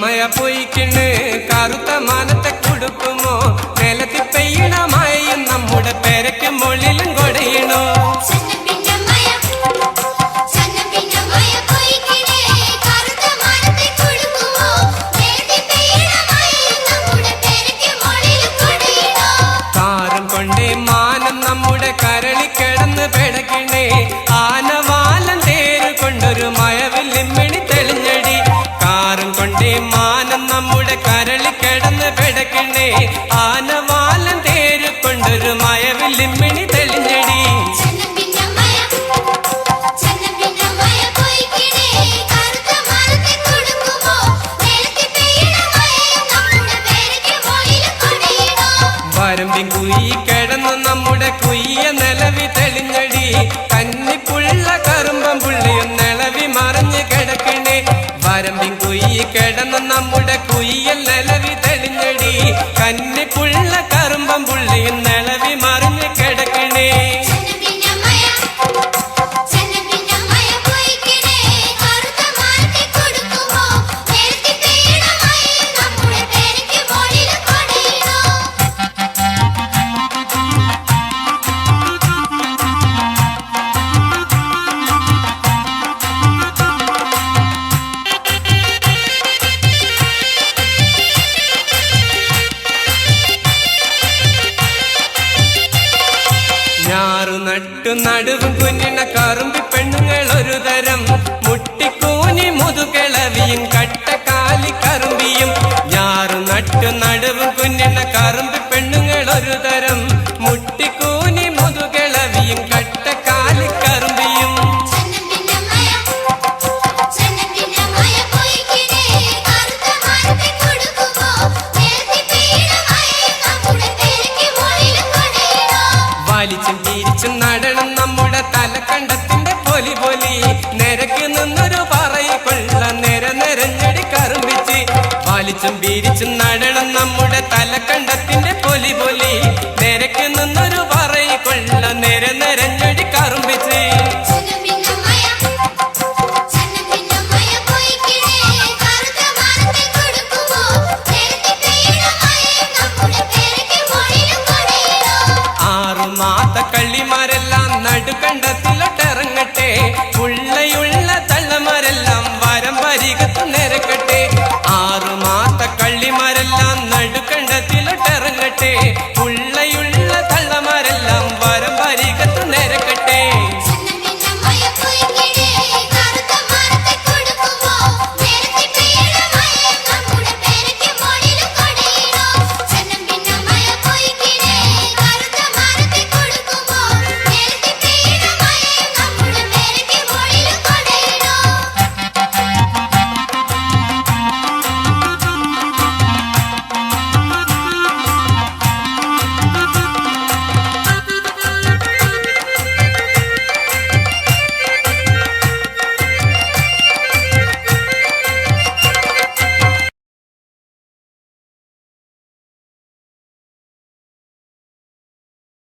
മഴ പൊയ്ക്കിണ്. കറുത്ത മാനത്തെ കൊടുക്കുമോ? നിലത്തി പെയ്യണ മഴയും നമ്മുടെ പെരയ്ക്ക് മുകളിലും കൊടയണോ? കാറും കൊണ്ടേ മാനം നമ്മുടെ കരളി കിടന്ന് പെടക്കണേ കാറും കൊണ്ടേ മാനം നമ്മുടെ കരളി കിടന്ന് പെടക്കണേ ആനവാലം തേര് കൊണ്ടൊരു മയവില്ലിമ്മിണി തെളിഞ്ഞടി. നമ്മുടെ കുയ്യ നിലവി തെളിഞ്ഞടി. കന്നിപ്പുള്ള കറുമ്പം പുള്ളിയും നിലവി മറിഞ്ഞ് കിടക്കണേ വരമ്പിൻ കുയി കിടന്ന നമ്മുടെ കുയ്യൽ നിലവി തെളിഞ്ഞടി കന്നിപ്പുള്ള നട്ടു നടുവും കുഞ്ഞിന കറുമ്പി പെണ്ണുങ്ങൾ ഒരു തരം. മുട്ടിക്കൂനി മുതുകിളവിയും കട്ടക്കാലി കറുമ്പിയും. ഞാറു നട്ടു നടുവും കുഞ്ഞിന കറുമ്പി പെണ്ണുങ്ങൾ ഒരു തരം. മുട്ടിക്കൂനി വലിച്ചും വീരിച്ചും നടണം നമ്മുടെ തലക്കണ്ടത്തിന്റെ പൊലി പൊലി.